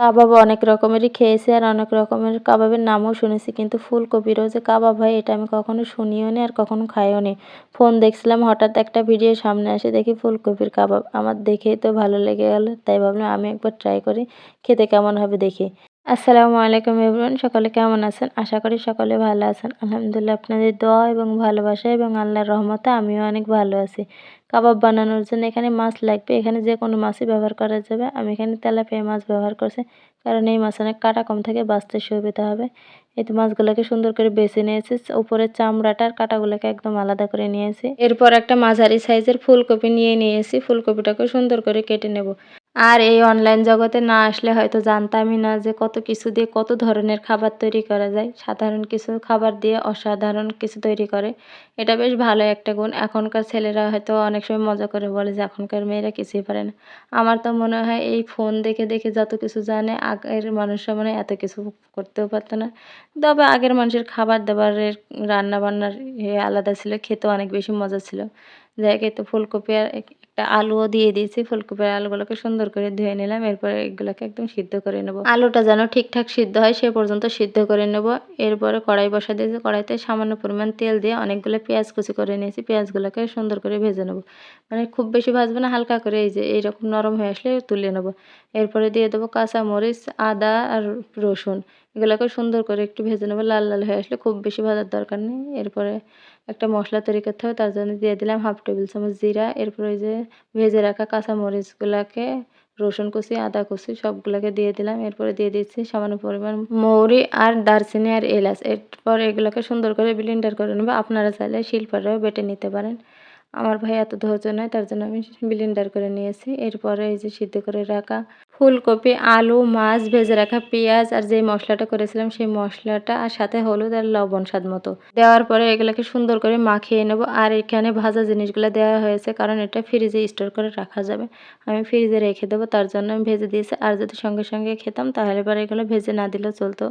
কাবাব অনেক রকমেরই খেয়েছি আর অনেক রকমের কাবাবের নামও শুনেছি, কিন্তু ফুলকপিরও যে কাবাব হয় এটা আমি কখনো শুনিও নি আর কখনও খাইও নি। ফোন দেখছিলাম, হঠাৎ একটা ভিডিও সামনে আসে, দেখি ফুলকপির কাবাব। আমার দেখেই তো ভালো লেগে গেল, তাই ভাবলাম আমি একবার ট্রাই করি, খেতে কেমন হবে দেখি। আসসালামু আলাইকুম এভরিওয়ান, সকলে কেমন আছেন? আশা করি সকলে ভালো আছেন। আলহামদুলিল্লাহ, আপনাদের দোয়া এবং ভালোবাসা এবং আল্লাহর রহমতে আমিও অনেক ভালো আছি। কাবাব বানানোর জন্য এখানে মাছ লাগবে। এখানে যে কোনো মাছই ব্যবহার করা যাবে। আমি এখানে তেলাপিয়া মাছ ব্যবহার করছি, কারণ এই মাছ অনেক কাটা কম থাকে বাঁচতে সুবিধা হবে। এই তো মাছগুলোকে সুন্দর করে বেছে নিয়েছি। উপরের চামড়াটা আর কাটাগুলোকে একদম আলাদা করে নিয়েছি। এরপর একটা মাঝারি সাইজের ফুলকপি নিয়ে নিয়েছি। ফুলকপিটাকে সুন্দর করে কেটে নেব। আর এই অনলাইন জগতে না আসলে হয়তো জানতামই না যে কত কিছু দিয়ে কত ধরনের খাবার তৈরি করা যায়। সাধারণ কিছু খাবার দিয়ে অসাধারণ কিছু তৈরি করে। এটা বেশ ভালো একটা গুণ। এখনকার ছেলেরা হয়তো অনেক সময় মজা করে বলে যে এখনকার মেয়েরা কিছুই পারে না। আমার তো মনে হয় এই ফোন দেখে দেখে যত কিছু জানে, আগের মানুষরা মানে এত কিছু করতেও পারতো না। তবে আগের মানুষের খাবার দাবারের রান্না বান্নার ইয়ে আলাদা ছিল, খেতে অনেক বেশি মজা ছিল। যাই তো ফুলকপি আর একটা আলুও দিয়ে দিয়েছি, ফুলকপির আলুগুলোকে সুন্দর করে ধুয়ে নিলাম, এরপরে এগুলোকে একদম সিদ্ধ করে নেব। আলুটা যেন ঠিকঠাক সিদ্ধ হয় সে পর্যন্ত সিদ্ধ করে নেব। এরপরে কড়াই বসা দিয়েছি কড়াইতে সামান্য পরিমাণ তেল দিয়ে অনেকগুলো পেঁয়াজ কুচি করে নিয়েছি, পেঁয়াজগুলোকে সুন্দর করে ভেজে নেব। মানে খুব বেশি ভাজবো না, হালকা করে এই যে এইরকম নরম হয়ে আসলে তুলে নেব। এরপরে দিয়ে দেবো কাঁচা মরিচ আদা আর রসুন, এগুলোকে সুন্দর করে একটু ভেজে নেব, লাল লাল হয়ে আসলে খুব বেশি ভাজার দরকার নেই। এরপরে একটা মশলা তৈরি করতে হবে, তার জন্য দিয়ে দিলাম হাফ টেবিল চামচ জিরা। এরপর ওই যে ভেজে রাখা কাঁচা মরিচগুলোকে রসুন কুচি, আদা কুচি সবগুলোকে দিয়ে দিলাম। এরপরে দিয়ে দিচ্ছি সামান্য পরিমাণ মৌরি আর দারচিনি আর এলাচ। এরপর এগুলোকে সুন্দর করে ব্লেন্ডার করে নেব। আপনারা চাইলে শিল্পারেও বেটে নিতে পারেন। আমার ভাই এত ধৈর্য নয়, তার জন্য আমি ব্লেন্ডার করে নিয়েছি। এরপরে এই যে সিদ্ধ করে রাখা ফুলকপি, আলু, মাছ, ভেজে রাখা পেঁয়াজ আর যে মশলাটা করেছিলাম সেই মশলাটা আর সাথে হলুদ আর লবণ স্বাদ মতো। দেওয়ার পরে এগুলোকে সুন্দর করে মাখিয়ে নেব আর এখানে ভাজা জিনিসগুলো দেওয়া হয়েছে কারণ এটা ফ্রিজে স্টোর করে রাখা যাবে। আমি ফ্রিজে রেখে দেবো, তার জন্য আমি ভেজে দিয়েছি। আর যদি সঙ্গে সঙ্গে খেতাম তাহলে পরে এগুলো ভেজে না দিলেও চলতো।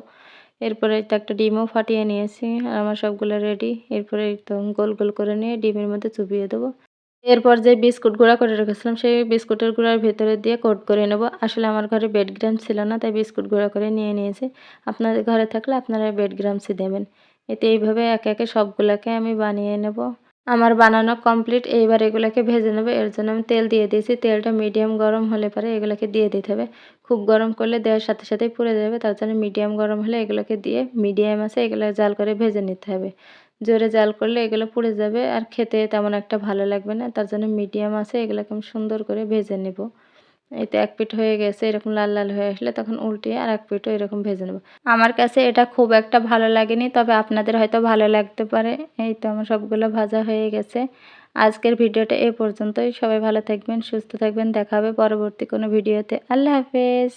এরপরে তো একটা ডিমও ফাটিয়ে নিয়েছি, আর আমার সবগুলো রেডি এরপরে একদম গোল গোল করে নিয়ে ডিমের মধ্যে চুপিয়ে দেবো। এরপর যে বিস্কুট গুঁড়া করে রেখেছিলাম, সেই বিস্কুটের গুঁড়ার ভেতরে দিয়ে কোট করে নেব। আসলে আমার ঘরে বেড গ্রাম ছিল না, তাই বিস্কুট গুঁড়া করে নিয়ে নিয়েছি। আপনাদের ঘরে থাকলে আপনারা বেড গ্রামসই দেবেন। এতে এইভাবে একে একে সবগুলোকে আমি বানিয়ে নেব। আমার বানানো কমপ্লিট এইবার এগুলোকে ভেজে নেবে। এর জন্য আমি তেল দিয়ে দিয়েছি। তেলটা মিডিয়াম গরম হলে পরে এগুলোকে দিয়ে দিতে হবে। খুব গরম করলে দেওয়ার সাথে সাথেই পুড়ে যাবে। তার জন্য মিডিয়াম গরম হলে এগুলোকে দিয়ে মিডিয়াম আছে এগুলো জাল করে ভেজে নিতে হবে। জোরে জাল করলে এগুলো পুড়ে যাবে। আর খেতে তেমন একটা ভালো লাগবে না। তার জন্য মিডিয়াম আছে, এগুলোকে আমি সুন্দর করে ভেজে নেব। এই তো এক পিঠ হয়ে গেছে, এরকম লাল লাল হয়ে আসলে তখন উল্টিয়ে আর এক পিঠও এরকম ভেজে নেব। আমার কাছে এটা খুব একটা ভালো লাগেনি, তবে আপনাদের হয়তো ভালো লাগতে পারে। এই তো আমার সবগুলো ভাজা হয়ে গেছে। আজকের ভিডিওটা এ পর্যন্তই। সবাই ভালো থাকবেন, সুস্থ থাকবেন। দেখাবে পরবর্তী কোনো ভিডিওতে। আল্লাহ হাফেজ।